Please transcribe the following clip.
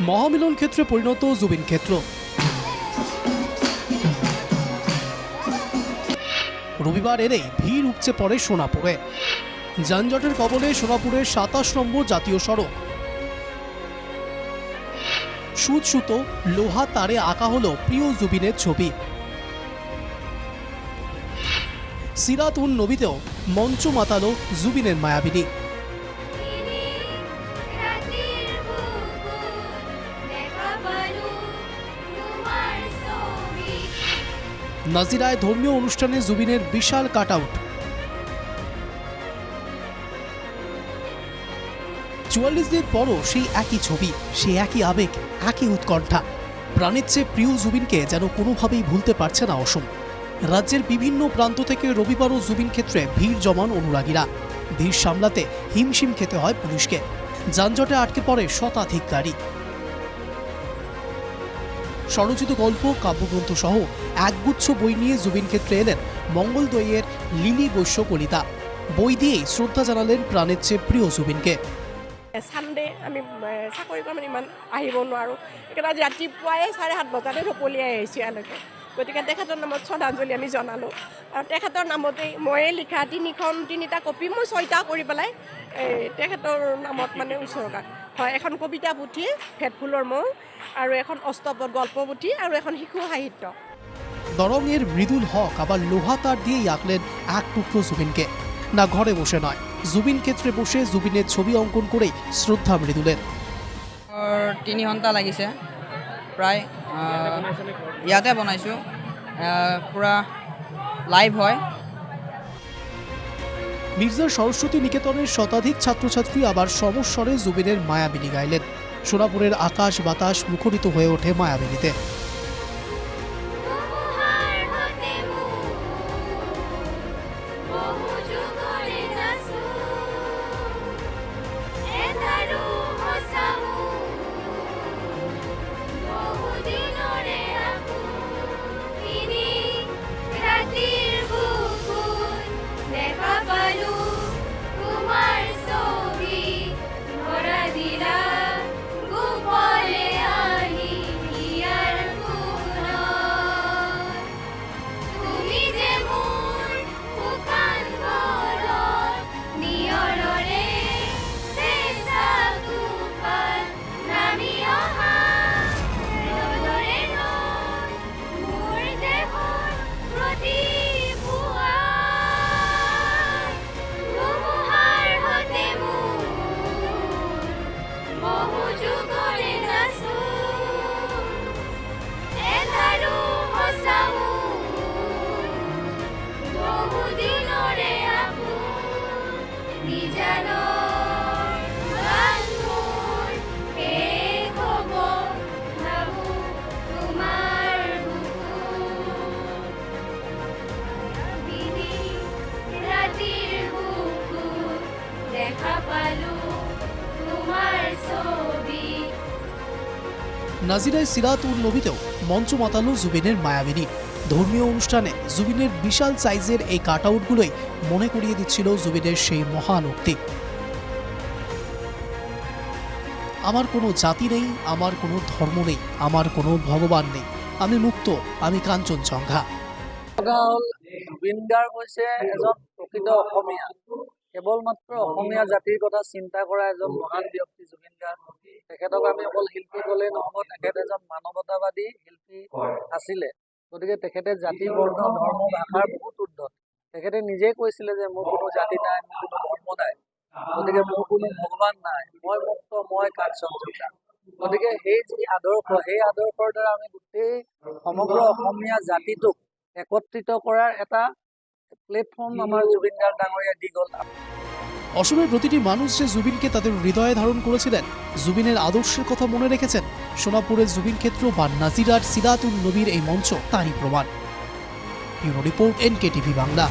মহামিলন ক্ষেত্রে পরিণত জুবিন ক্ষেত্র। রবিবার এলেই ভিড় উপচে পড়ে সোনাপুরে। যানজটের কবলে সোনাপুরের সাতাশ নম্বর জাতীয় সড়ক। সুত সুতো লোহা তারে আঁকা হলো প্রিয় জুবিনের ছবি। সিরাত উন নবীতেও মঞ্চ মাতালো জুবিনের মায়াবিনী। নাজিরায় ধর্মীয় অনুষ্ঠানে জুবিনের বিশাল কাট আউট চুয়াল্লিশ দিন পরও সেই একই ছবি সেই একই আবেগ, একই উৎকণ্ঠা। প্রাণের চেয়ে প্রিয় জুবিনকে যেন কোনোভাবেই ভুলতে পারছে না অসম। রাজ্যের বিভিন্ন প্রান্ত থেকে রবিবারও জুবিন ক্ষেত্রে ভিড় জমান অনুরাগীরা। ভিড় সামলাতে হিমশিম খেতে হয় পুলিশকে। যানজটে আটকে পড়ে শতাধিক গাড়ি। স্বরচিত গল্প কাব্যগ্রন্থ সহ একগুচ্ছ বই নিয়ে জুবিন ক্ষেত্রে এলেন মঙ্গলদৈয়ের লিলি বৈশ্য কলিতা। বই দিয়েই শ্রদ্ধা জানালেন প্রাণের চেয়ে প্রিয় জুবিনকে। চানডে আমি এ, চাকৰি কৰা মানে ইমান আহিব নোৱাৰোঁ। আজি ৰাতিপুৱাই চাৰে সাত বজাতে ঢপলিয়াই আহিছোঁ ইয়ালৈকে। গতিকে তেখেতৰ নামত শ্ৰদ্ধাঞ্জলি আমি জনালোঁ। আৰু তেখেতৰ নামতেই ময়ে লিখা তিনিখন তিনিটা কপি মই ছয়টা কৰি পেলাই এই তেখেতৰ নামত মানে উৎসৰ্গা হয় এখন কবিতা পুথি ভেটফুলৰ মৌ আৰু এখন অষ্টপদ গল্প পুথি আৰু এখন শিশু সাহিত্য। দরঙের মৃদুল হক আবার লোহা তার দিয়েই আঁকলেন এক টুকরো জুবিনকে। না ঘরে বসে নয় জুবিন ক্ষেত্রে বসে জুবিনের ছবি অঙ্কন করেই শ্রদ্ধা মৃদুলের। তিনি ঘণ্টা লাগিছে প্ৰায় ইয়াতে বনাইছোঁ পূৰা লাইভ হয়। মির্জা সরস্বতী নিকেতনের শতাধিক ছাত্রছাত্রী আবার সমস্বরে জুবিনের মায়াবিনী গাইলেন। সোনাপুরের আকাশ বাতাস মুখরিত হয়ে ওঠে মায়াবিনীতে। নাজিরায় সিরাত উল নবীতেও মঞ্চ মাতালো জুবিনের মায়াবিনী। ধর্মীয় অনুষ্ঠানে জুবিনের বিশাল সাইজের এই কাট আউটগুলোই মনে করিয়ে দিচ্ছিল জুবিনের সেই মহান উক্তি। আমার কোনো জাতি নেই, আমার কোনো ধর্ম নেই, আমার কোনো ভগবান নেই। আমি মুক্ত, আমি কাঞ্চনজঙ্ঘা। কথা হ'ল জুবিন গাৰ্গ হৈছে এজন প্ৰকৃত অসমীয়া। কেৱল মাত্ৰ অসমীয়া জাতিৰ কথা চিন্তা কৰা এজন মহান ব্যক্তি জুবিন গাৰ্গ তেখেতক আমি অকল শিল্পী ক'লেই নহ'ব তেখেত এজন মানৱতাবাদী শিল্পী আছিলে। গতিকে তেখেতে জাতি বৰ্ণ ধৰ্ম ভাষাৰ বহুত উৰ্ধত তেখেতে নিজেই কৈছিলে যে মোৰ কোনো জাতি নাই মোৰ কোনো ধৰ্ম নাই। গতিকে মোৰ কোনো ভগৱান নাই মই মুক্ত মই কাঞ্চনজঙ্ঘা গতিকে সেই যি আদৰ্শ সেই আদৰ্শৰ দ্বাৰা আমি গোটেই সমগ্ৰ অসমীয়া জাতিটোক একত্ৰিত কৰাৰ এটা প্লেটফৰ্ম আমাৰ জুবিন গাৰ্গ ডাঙৰীয়া দি গ'ল। অসমের প্রতিটি মানুষ যে জুবিনকে তাদের হৃদয়ে ধারণ করেছিলেন, জুবিনের আদর্শের কথা মনে রেখেছেন সোনাপুরের জুবিন ক্ষেত্র বা নাজিরার সিরাতুল নবীর এই মঞ্চ তারই প্রমাণ। Bureau report NK TV Bangla.